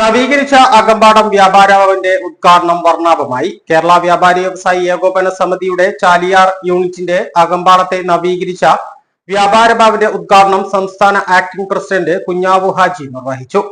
നവീകരിച്ച അകമ്പാടം വ്യാപാര ഭവന്റെ ഉദ്ഘാടനം വർണാഭമായി. കേരള വ്യാപാരി വ്യവസായി ഏകോപന സമിതിയുടെ ചാലിയാർ യൂണിറ്റിന്റെ അകമ്പാടത്തെ നവീകരിച്ച വ്യാപാര ഭവന്റെ ഉദ്ഘാടനം സംസ്ഥാന ആക്ടിംഗ് പ്രസിഡന്റ് കുഞ്ഞാവു ഹാജി നിർവഹിച്ചു.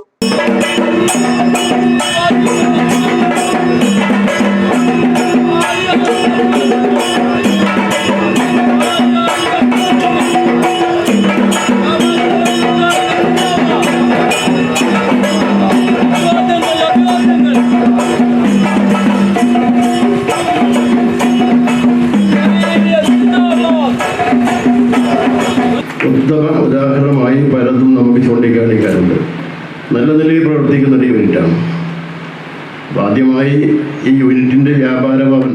ഉത്തമ ഉദാഹരണമായി പലതും നമുക്ക് ചൂണ്ടിക്കാണിക്കാറുണ്ട് നല്ല നിലയിൽ പ്രവർത്തിക്കുന്ന ഒരു യൂണിറ്റാണ്. ആദ്യമായി ഈ യൂണിറ്റിന്റെ വ്യാപാര ഭവൻ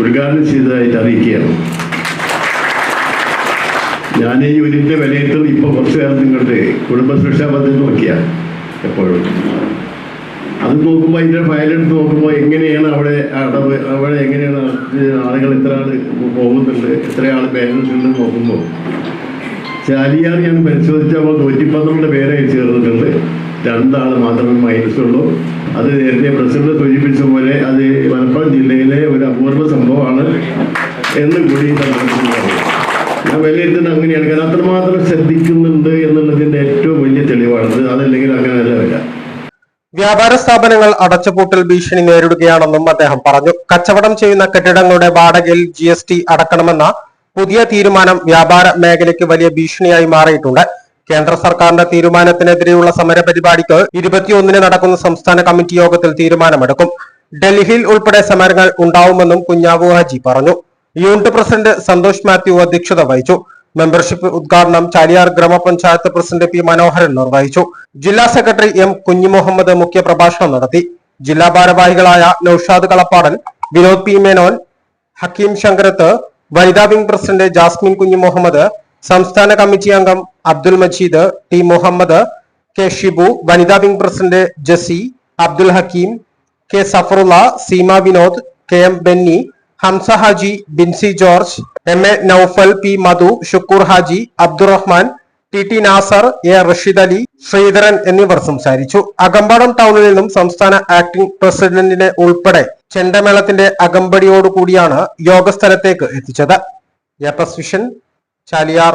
ഉദ്ഘാടനം ചെയ്തതായിട്ട് അറിയിക്കുകയാണ്. ഞാൻ ഈ യൂണിറ്റിന്റെ വിലയിരുത്തൽ ഇപ്പോൾ കുറച്ച് കാലം നിങ്ങളുടെ കുടുംബസുരക്ഷാ പദ്ധതി നോക്കിയാൽ എപ്പോഴും. അത് നോക്കുമ്പോൾ അതിന്റെ ഫയലെടുത്ത് നോക്കുമ്പോൾ എങ്ങനെയാണ് അവിടെ അടവ് അവിടെ എങ്ങനെയാണ് ആളുകൾ എത്ര ആൾ പോകുന്നുണ്ട് എത്ര ആൾ ബാലൻസ് ഉണ്ടെന്ന് നോക്കുമ്പോൾ ചാലിയാർ ഞാൻ പരിശോധിച്ചപ്പോൾ നൂറ്റി പന്ത്രണ്ട് പേരെ ചേർന്നിട്ടുണ്ട്. രണ്ടാൾ മാത്രമേ മൈനസ് ഉള്ളൂ. അത് നേരത്തെ പ്രസിഡന്റ് സൂചിപ്പിച്ച പോലെ അത് മലപ്പുറം ജില്ലയിലെ ഒരു അപൂർവ സംഭവമാണ് എന്ന് കൂടി ഞാൻ വിലയിരുത്തുന്നത് അങ്ങനെയാണ്. കാരണം അത്രമാത്രം ശ്രദ്ധിക്കുന്നുണ്ട് എന്നുള്ളതിന്റെ ഏറ്റവും വലിയ തെളിവാണ്. അതല്ലെങ്കിൽ അങ്ങനെയല്ല വരാം വ്യാപാര സ്ഥാപനങ്ങൾ അടച്ചുപൂട്ടൽ ഭീഷണി നേരിടുകയാണെന്നും അദ്ദേഹം പറഞ്ഞു. കച്ചവടം ചെയ്യുന്ന കെട്ടിടങ്ങളുടെ വാടകയിൽ ജി അടക്കണമെന്ന പുതിയ തീരുമാനം വ്യാപാര മേഖലയ്ക്ക് വലിയ ഭീഷണിയായി മാറിയിട്ടുണ്ട്. കേന്ദ്ര സർക്കാരിന്റെ തീരുമാനത്തിനെതിരെയുള്ള സമര പരിപാടിക്ക് ഇരുപത്തിയൊന്നിന് നടക്കുന്ന സംസ്ഥാന കമ്മിറ്റി യോഗത്തിൽ തീരുമാനമെടുക്കും. ഡൽഹിയിൽ ഉൾപ്പെടെ സമരങ്ങൾ ഉണ്ടാവുമെന്നും കുഞ്ഞാവു ഹാജി പറഞ്ഞു. യൂണിറ്റ് പ്രസിഡന്റ് സന്തോഷ് മാത്യു അധ്യക്ഷത വഹിച്ചു. മെമ്പർഷിപ്പ് ഉദ്ഘാടനം ചാലിയാർ ഗ്രാമപഞ്ചായത്ത് പ്രസിഡന്റ് പി മനോഹരൻ നിർവഹിച്ചു. ജില്ലാ സെക്രട്ടറി എം കുഞ്ഞിമുഹമ്മദ് മുഖ്യപ്രഭാഷണം നടത്തി. ജില്ലാ ഭാരവാഹികളായ നൌഷാദ് കളപ്പാടൻ വിനോദ് പി മേനോൻ ഹക്കീം ശങ്കരത്ത് വനിതാ wing president Jasmine Kunju Muhammad സംസ്ഥാന കമ്മിറ്റി അംഗം അബ്ദുൽ മജീദ് ടി മുഹമ്മദ് കെ ഷിബു വനിതാ wing president Jessy Abdul Hakeem K Zafarulla Seema Vinod K M Benny Hamza Haji Binsy George M A Naufal P Madhu Shukkur Haji Abdurahman T T Nasar A Rasheed Ali Sreedharan എന്നിവർ സംസാരിച്ചു. അകമ്പടം ടൗണിൽ നിന്നും സംസ്ഥാന acting പ്രസിഡന്റിനെ ഉൾപ്പെടെ ചെണ്ടമേളത്തിന്റെ അകമ്പടിയോടുകൂടിയാണ് യോഗസ്ഥലത്തേക്ക് എത്തിച്ചത്. A vision Chaliyar.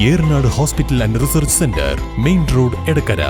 Eranad hospital and research centre main road Edakkara.